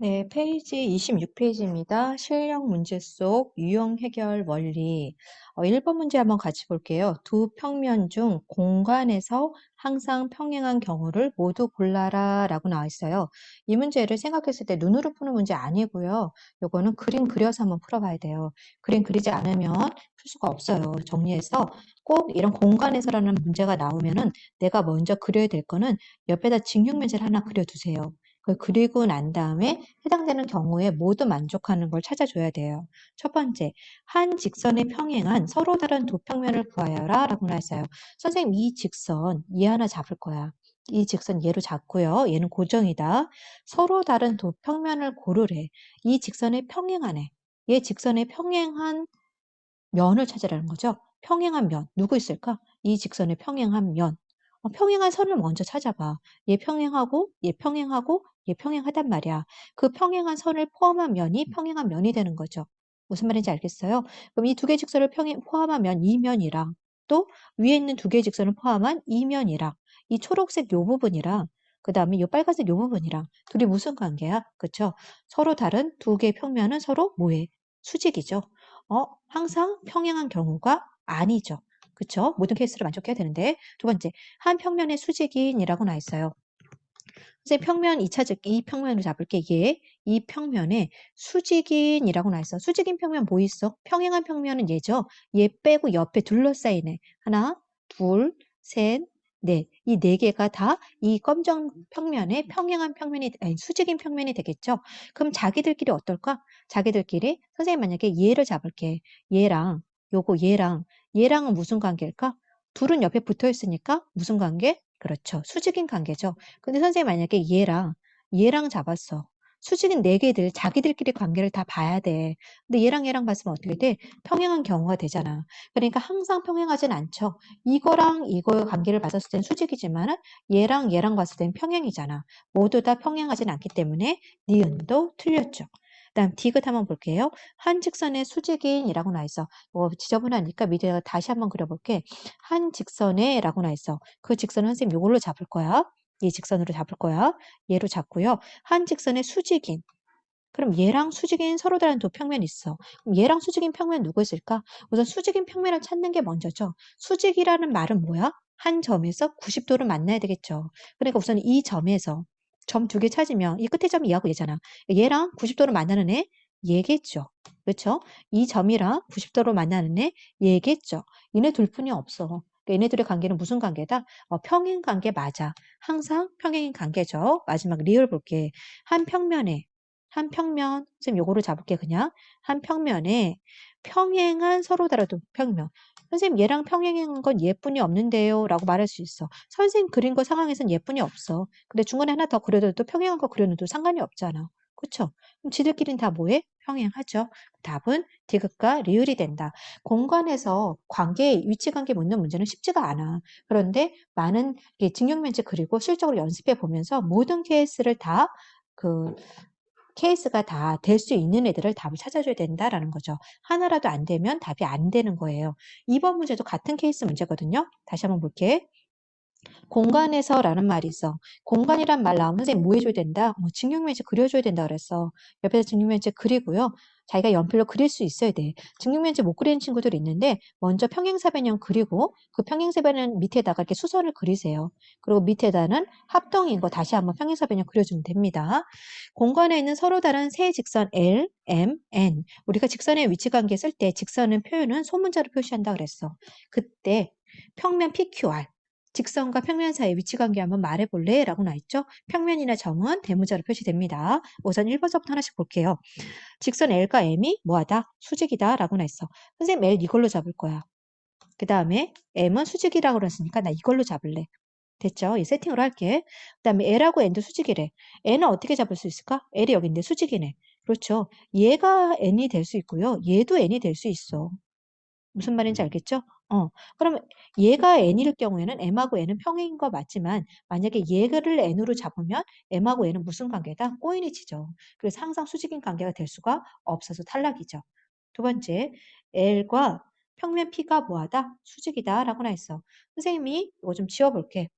네, 페이지 26페이지입니다. 실력 문제 속 유형 해결 원리. 어, 1번 문제 한번 같이 볼게요. 두 평면 중 공간에서 항상 평행한 경우를 모두 골라라 라고 나와 있어요. 이 문제를 생각했을 때 눈으로 푸는 문제 아니고요. 요거는 그림 그려서 한번 풀어봐야 돼요. 그림 그리지 않으면 풀 수가 없어요. 정리해서 꼭 이런 공간에서라는 문제가 나오면은 내가 먼저 그려야 될 거는 옆에다 직육면체를 하나 그려두세요. 그리고 난 다음에 해당되는 경우에 모두 만족하는 걸 찾아줘야 돼요. 첫 번째, 한 직선에 평행한 서로 다른 두 평면을 구하여라 라고 나왔어요. 선생님 이 직선 얘 하나 잡을 거야. 이 직선 얘로 잡고요. 얘는 고정이다. 서로 다른 두 평면을 고르래. 이 직선에 평행하네. 얘 직선에 평행한 면을 찾으라는 거죠. 평행한 면. 누구 있을까? 이 직선에 평행한 면. 어, 평행한 선을 먼저 찾아봐. 얘 평행하고, 얘 평행하고, 얘 평행하단 말이야. 그 평행한 선을 포함한 면이 평행한 면이 되는 거죠. 무슨 말인지 알겠어요? 그럼 이 두 개 직선을 평행, 포함한 면, 이 면이랑 또 위에 있는 두 개의 직선을 포함한 이 면이랑 이 초록색 요 부분이랑 그 다음에 요 빨간색 요 부분이랑 둘이 무슨 관계야? 그쵸? 서로 다른 두 개의 평면은 서로 뭐해? 수직이죠. 어, 항상 평행한 경우가 아니죠. 그쵸? 모든 케이스를 만족해야 되는데 두 번째, 한 평면의 수직인이라고 나와 있어요. 선생님 평면 2차적 이 평면을 잡을게. 얘, 이 평면에 수직인이라고 나와 있어. 수직인 평면 뭐 있어? 평행한 평면은 얘죠. 얘 빼고 옆에 둘러싸이네. 하나, 둘, 셋, 넷. 이네 개가 다 이 검정 평면에 평행한 평면이 아니 수직인 평면이 되겠죠. 그럼 자기들끼리 어떨까? 자기들끼리 선생님 만약에 얘를 잡을게. 얘랑 요거 얘랑 얘랑은 무슨 관계일까? 둘은 옆에 붙어 있으니까 무슨 관계? 그렇죠. 수직인 관계죠. 근데 선생님 만약에 얘랑 얘랑 잡았어. 수직인 네 개들 자기들끼리 관계를 다 봐야 돼. 근데 얘랑 얘랑 봤으면 어떻게 돼? 평행한 경우가 되잖아. 그러니까 항상 평행하진 않죠. 이거랑 이거 관계를 봤을 땐 수직이지만 얘랑 얘랑 봤을 땐 평행이잖아. 모두 다 평행하진 않기 때문에 니은도 틀렸죠. 다음 디귿 한번 볼게요. 한 직선의 수직인이라고 나와 있어. 뭐 지저분하니까 밑에 다시 한번 그려볼게. 한 직선에 라고 나와 있어. 그 직선은 선생님 이걸로 잡을 거야. 이 직선으로 잡을 거야. 얘로 잡고요. 한 직선의 수직인. 그럼 얘랑 수직인 서로 다른 두 평면이 있어. 그럼 얘랑 수직인 평면 누구 있을까? 우선 수직인 평면을 찾는 게 먼저죠. 수직이라는 말은 뭐야? 한 점에서 90도를 만나야 되겠죠. 그러니까 우선 이 점에서 점 두 개 찾으면 이 끝에 점이 얘하고 얘잖아. 얘랑 90도를 만나는 애 얘겠죠. 그렇죠? 이 점이랑 90도로 만나는 애 얘겠죠. 얘네 둘뿐이 없어. 그러니까 얘네들의 관계는 무슨 관계다? 어, 평행 관계 맞아. 항상 평행인 관계죠. 마지막 리얼 볼게. 한 평면에 한 평면, 선생님 요거를 잡을게 그냥. 한 평면에 평행한 서로 다른 두 평면. 선생님 얘랑 평행한 건 예쁜이 없는데요 라고 말할 수 있어. 선생님 그린 거 상황에선 예쁜이 없어. 근데 중간에 하나 더 그려도 평행한 거 그려도 상관이 없잖아. 그쵸? 그럼 지들끼리는 다 뭐해? 평행하죠. 답은 디귿과 리을이 된다. 공간에서 관계, 위치 관계 묻는 문제는 쉽지가 않아. 그런데 많은 증명면제 그리고 실적으로 연습해 보면서 모든 케이스를 다 그 케이스가 다 될 수 있는 애들을 답을 찾아줘야 된다라는 거죠. 하나라도 안 되면 답이 안 되는 거예요. 이번 문제도 같은 케이스 문제거든요. 다시 한번 볼게. 공간에서 라는 말이 있어. 공간이란 말 나오면 선생님 뭐 해줘야 된다? 뭐 증육면체 그려줘야 된다 그랬어. 옆에서 증육면체 그리고요. 자기가 연필로 그릴 수 있어야 돼. 증육면체 못 그리는 친구들이 있는데 먼저 평행사변형 그리고 그 평행사변형 밑에다가 이렇게 수선을 그리세요. 그리고 밑에다는 합동인 거 다시 한번 평행사변형 그려주면 됩니다. 공간에 있는 서로 다른 세 직선 L, M, N. 우리가 직선의 위치 관계 쓸 때 직선은 표현은 소문자로 표시한다 그랬어. 그때 평면 PQR 직선과 평면 사이의 위치관계 한번 말해볼래? 라고 나있죠? 평면이나 점은 대문자로 표시됩니다. 우선 1번서부터 하나씩 볼게요. 직선 L과 M이 뭐하다? 수직이다 라고 나있어. 선생님 L 이걸로 잡을 거야. 그 다음에 M은 수직이라고 그랬으니까 나 이걸로 잡을래. 됐죠? 이 세팅으로 할게. 그 다음에 L하고 N도 수직이래. N은 어떻게 잡을 수 있을까? L이 여기인데 수직이네. 그렇죠. 얘가 N이 될 수 있고요. 얘도 N이 될 수 있어. 무슨 말인지 알겠죠? 어, 그러면 얘가 n일 경우에는 m하고 n은 평행인 거 맞지만 만약에 얘를 n으로 잡으면 m하고 n은 무슨 관계다? 꼬인이 치죠. 그래서 항상 수직인 관계가 될 수가 없어서 탈락이죠. 두 번째, l과 평면 p가 뭐하다? 수직이다 라고 나 있어. 선생님이 이거 좀 지워볼게.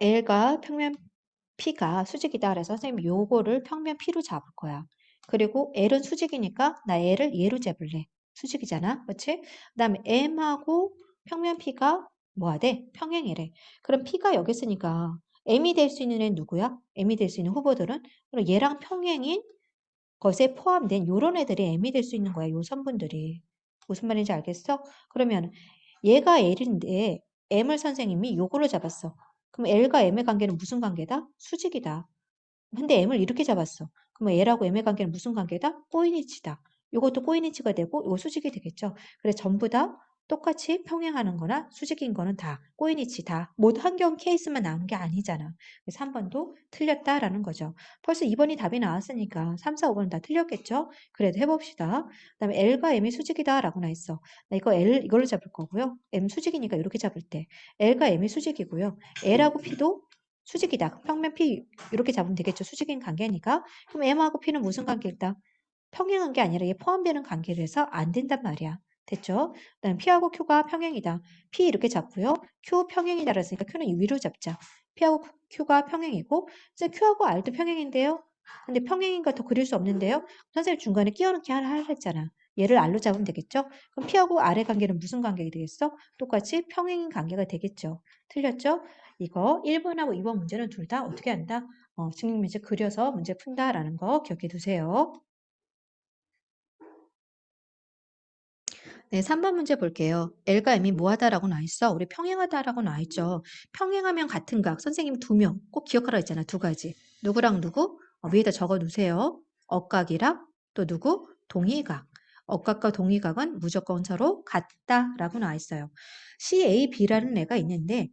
L과 평면 P가 수직이다. 그래서 선생님 요거를 평면 P로 잡을 거야. 그리고 L은 수직이니까 나 L을 얘로 잡을래. 수직이잖아. 그렇지? 그 다음에 M하고 평면 P가 뭐야 돼? 평행이래. 그럼 P가 여기 있으니까 M이 될 수 있는 애는 누구야? M이 될 수 있는 후보들은 그럼 얘랑 평행인 것에 포함된 요런 애들이 M이 될 수 있는 거야. 요 선분들이. 무슨 말인지 알겠어? 그러면 얘가 L인데 M을 선생님이 요거로 잡았어. 그럼 L과 M의 관계는 무슨 관계다? 수직이다. 근데 M을 이렇게 잡았어. 그럼 L하고 M의 관계는 무슨 관계다? 꼬인이치다. 이것도 꼬인이치가 되고 이거 수직이 되겠죠. 그래서 전부 다 똑같이 평행하는 거나 수직인 거는 다 꼬인이치 다 모두 한경 케이스만 나오는 게 아니잖아. 그래서 3번도 틀렸다라는 거죠. 벌써 2번이 답이 나왔으니까 3, 4, 5번은 다 틀렸겠죠. 그래도 해봅시다. 그 다음에 L과 M이 수직이다 라고 나 있어. 나 이거 L 이걸로 잡을 거고요. M 수직이니까 이렇게 잡을 때 L과 M이 수직이고요. L하고 P도 수직이다. 평면 P 이렇게 잡으면 되겠죠. 수직인 관계니까. 그럼 M하고 P는 무슨 관계일까? 평행한 게 아니라 얘 포함되는 관계를 해서 안 된단 말이야. 됐죠? 그다음 P하고 Q가 평행이다. P 이렇게 잡고요. Q 평행이다 그랬으니까 Q는 위로 잡자. P하고 Q가 평행이고 이제 Q하고 R도 평행인데요. 근데 평행인 거더 그릴 수 없는데요. 선생님 중간에 끼워넣기 하라 했잖아. 얘를 R로 잡으면 되겠죠? 그럼 P하고 R의 관계는 무슨 관계가 되겠어? 똑같이 평행인 관계가 되겠죠. 틀렸죠? 이거 1번하고 2번 문제는 둘 다 어떻게 한다? 어, 증명 문제 그려서 문제 푼다라는 거 기억해 두세요. 네, 3번 문제 볼게요. L과 M이 뭐하다라고 나와 있어? 우리 평행하다라고 나와 있죠. 평행하면 같은 각. 선생님 두 명. 꼭 기억하라 했잖아. 두 가지. 누구랑 누구? 어, 위에다 적어 두세요. 억각이랑 또 누구? 동의각. 억각과 동의각은 무조건 서로 같다라고 나와 있어요. CAB라는 애가 있는데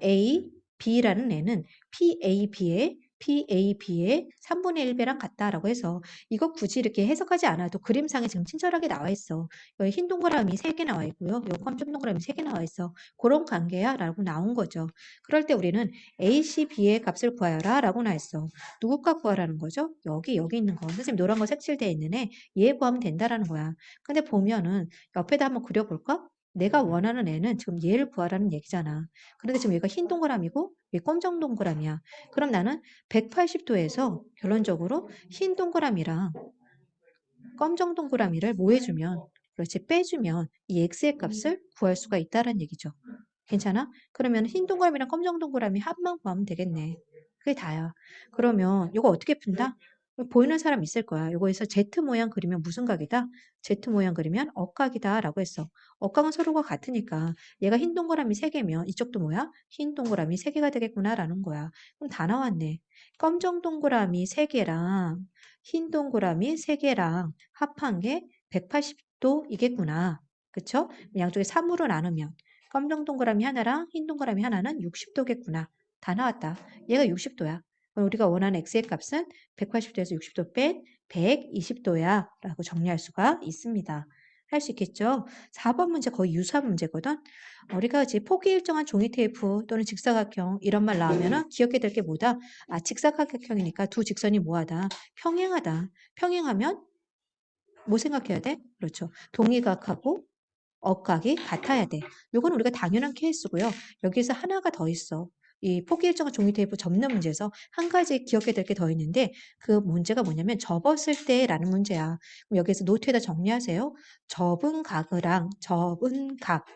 CAB라는 애는 PAB의 PAB의 3분의 1배랑 같다라고 해서 이거 굳이 이렇게 해석하지 않아도 그림상에 지금 친절하게 나와 있어. 여기 흰 동그라미 3개 나와 있고요. 여기 검정 동그라미 3개 나와 있어. 그런 관계야 라고 나온 거죠. 그럴 때 우리는 AC, B의 값을 구하여라 라고 나왔어. 누구 값 구하라는 거죠? 여기 여기 있는 거. 선생님 노란 거 색칠되어 있는 애 얘 구하면 된다라는 거야. 근데 보면은 옆에다 한번 그려볼까? 내가 원하는 애는 지금 얘를 구하라는 얘기잖아. 그런데 지금 얘가 흰 동그라미고 얘 검정 동그라미야. 그럼 나는 180도에서 결론적으로 흰 동그라미랑 검정 동그라미를 뭐 해주면 그렇지 빼주면 이 x의 값을 구할 수가 있다는 얘기죠. 괜찮아? 그러면 흰 동그라미랑 검정 동그라미 합만 구하면 되겠네. 그게 다야. 그러면 이거 어떻게 푼다? 보이는 사람 있을 거야. 이거에서 Z 모양 그리면 무슨 각이다? Z 모양 그리면 억각이다 라고 했어. 억각은 서로가 같으니까 얘가 흰 동그라미 3개면 이쪽도 뭐야? 흰 동그라미 3개가 되겠구나 라는 거야. 그럼 다 나왔네. 검정 동그라미 3개랑 흰 동그라미 3개랑 합한 게 180도이겠구나. 그쵸? 양쪽에 3으로 나누면 검정 동그라미 하나랑 흰 동그라미 하나는 60도겠구나. 다 나왔다. 얘가 60도야. 우리가 원하는 x의 값은 180도에서 60도 뺀 120도야 라고 정리할 수가 있습니다. 할 수 있겠죠? 4번 문제 거의 유사한 문제거든. 우리가 이제 폭이 일정한 종이 테이프 또는 직사각형 이런 말 나오면 기억해야 될 게 뭐다? 아 직사각형이니까 두 직선이 뭐하다? 평행하다. 평행하면 뭐 생각해야 돼? 그렇죠. 동의각하고 억각이 같아야 돼. 이건 우리가 당연한 케이스고요. 여기서 하나가 더 있어. 이 포기 일정한 종이 테이프 접는 문제에서 한 가지 기억해야 될 게 더 있는데 그 문제가 뭐냐면 접었을 때라는 문제야. 그럼 여기서 노트에다 정리하세요. 접은 각이랑 접은 각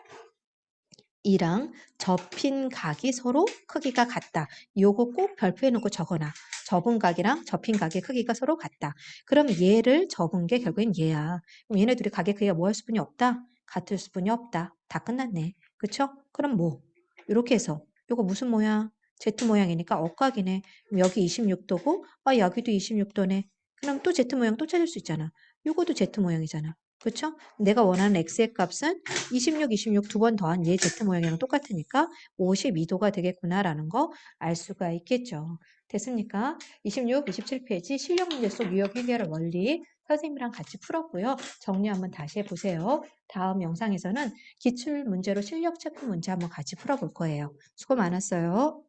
이랑 접힌 각이 서로 크기가 같다. 요거 꼭 별표해 놓고 적어놔. 접은 각이랑 접힌 각의 크기가 서로 같다. 그럼 얘를 접은 게 결국엔 얘야. 그럼 얘네 둘이 각의 크기가 뭐 할 수뿐이 없다? 같을 수뿐이 없다. 다 끝났네. 그쵸? 그럼 뭐? 이렇게 해서 요거 무슨 모양? Z 모양이니까 억각이네. 여기 26도고 아 여기도 26도네. 그럼 또 Z 모양 또 찾을 수 있잖아. 요것도 Z 모양이잖아. 그쵸? 내가 원하는 x의 값은 26, 26 두 번 더한 얘 z 모양이랑 똑같으니까 52도가 되겠구나라는 거 알 수가 있겠죠. 됐습니까? 26, 27페이지 실력 문제 속 유형 해결 원리 선생님이랑 같이 풀었고요. 정리 한번 다시 해보세요. 다음 영상에서는 기출 문제로 실력 체크 문제 한번 같이 풀어볼 거예요. 수고 많았어요.